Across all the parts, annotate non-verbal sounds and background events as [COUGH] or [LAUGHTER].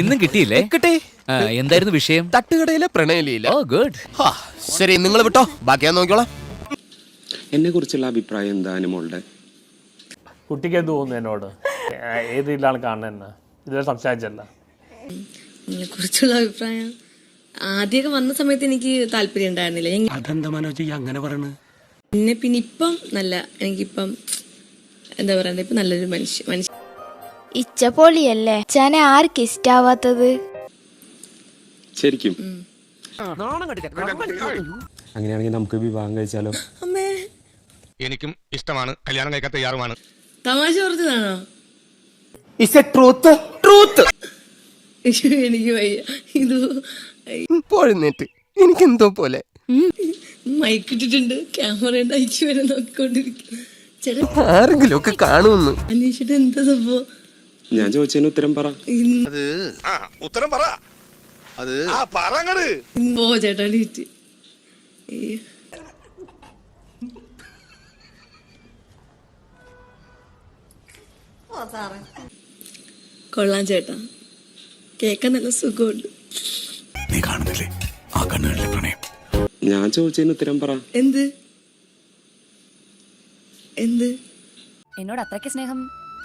ഇന്നും കിട്ടിയില്ലേ? കിട്ടി. എന്തായിരുന്നു വിഷയം? തട്ടുകടയിലെ പ്രണയലിയില്ല ഓ ഗുഡ്. ഹാ, ശരി നിങ്ങൾ വിട്ടോ. ബാക്കി ഞാൻ നോക്കിക്കോളാം. എന്നെ കുറിച്ചുള്ള അഭിപ്രായം എന്താ അനുമോളുടെ കുട്ടിക്ക് എന്ത് തോന്നുന്നു എന്നോട്? ഏത് രീതിയിലാണ് കാണുന്നത് ഇതുവരെ സംസാരിച്ചല്ല. കുറിച്ചുള്ള അഭിപ്രായം ആദ്യമൊക്കെ വന്ന സമയത്ത് എനിക്ക് താല്പര്യം ഉണ്ടായിരുന്നില്ല. ഞാൻ അതെന്താ മനോജ്? അങ്ങനെ പറയണ്. പിന്നെ പിന്നെ ഇപ്പം നല്ല എനിക്കിപ്പം എന്താ പറയുക ഇപ്പം നല്ലൊരു മനുഷ്യ മനുഷ്യ ഇച്ചപ്പൊളിയല്ലേ ചന ആർക്ക് ഇഷ്ടാവാത്തത്? ശരിക്കും. അങ്ങനെയാണെങ്കിൽ നമുക്ക് വിവാഹം കഴിച്ചാലോ? അമ്മേ. എനിക്കും ഇഷ്ടമാണ്. കല്യാണം കഴിക്കാൻ തയ്യാറുമാണ് തമാശ പറഞ്ഞതാണോ ട്രൂത്ത് ട്രൂത്ത് എനിക്ക് വയ്യ. ഇത് പോഴുന്നേറ്റ് എനിക്കെന്തോ പോലെ. മൈക്ക് ഇട്ടിട്ടുണ്ട്. ക്യാമറ അയച്ചു വരെ നോക്കിക്കൊണ്ടിരിക്കും ആരെങ്കിലും ഒക്കെ കാണുമെന്ന്. അന്വേഷിച്ചിട്ട് എന്താ സംഭവം? ഞാൻ ചോദിച്ചതിന് ഉത്തരം പറ. അത് ആ ഉത്തരം പറ. അത് ആ പറങ്ങട്. ചേട്ടാ ഡീറ്റ് കൊള്ളാം ചേട്ടാ. കേക്കാൻ നല്ല സുഖമുണ്ട്. നീ കാണുന്നില്ലേ? ആ കണ്ണുകളിലെ പ്രണയം. ഞാൻ ചോദിച്ചതിന് ഉത്തരം പറ. എന്ത്? എന്ത്? എന്നോട് അത്രയ്ക്ക് സ്നേഹം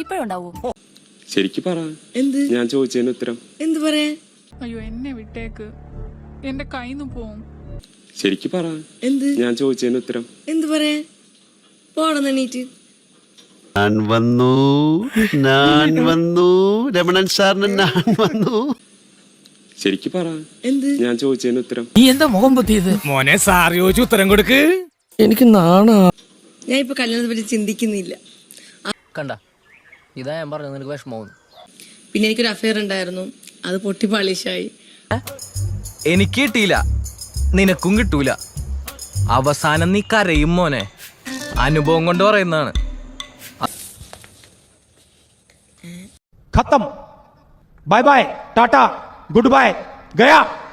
ഇപ്പോഴുണ്ടാവോ ശരിക്ക് പറ. എന്ത്? ഞാൻ ചോദിച്ചതിന് ഉത്തരം. എന്ത് പറയാ? അയ്യോ എന്നെ വിട്ടേക്ക്. എന്റെ കൈന്ന് പോവും. ശരിക്ക് പറ. എന്ത്? ഞാൻ ചോദിച്ചതിന് ഉത്തരം. എന്ത് പറയാ? പോണം എണീറ്റ് ഞാൻ വന്നു ഞാൻ [LAUGHS] വന്നു. രമണൻ സാറിന് ഞാൻ വന്നു. ശരിക്ക് പറ. എന്ത്? ഞാൻ ചോദിച്ചതിന് ഉത്തരം. നീ എന്താ മുഖം പൊത്തിയത്? മോനെ സാർ ചോദിച്ചു ഉത്തരം കൊടുക്ക്. ഞാൻ ഇപ്പൊ കല്യാണത്തെ പറ്റി ചിന്തിക്കുന്നില്ല. കണ്ട. ഇതാ ഞാൻ പറഞ്ഞു നിനക്ക് വിഷമമാവുന്നു. പിന്നെ എനിക്കൊരു അഫയർ ഉണ്ടായിരുന്നു. അത് പൊട്ടി പാളിശായി. എനിക്ക് കിട്ടിയില്ല. നിനക്കും കിട്ടൂല. അവസാനം നീ കരയും മോനെ. അനുഭവം കൊണ്ട് പറയുന്നതാണ്. ഖത്തം. Bye bye. Tata. Good bye. Gaya.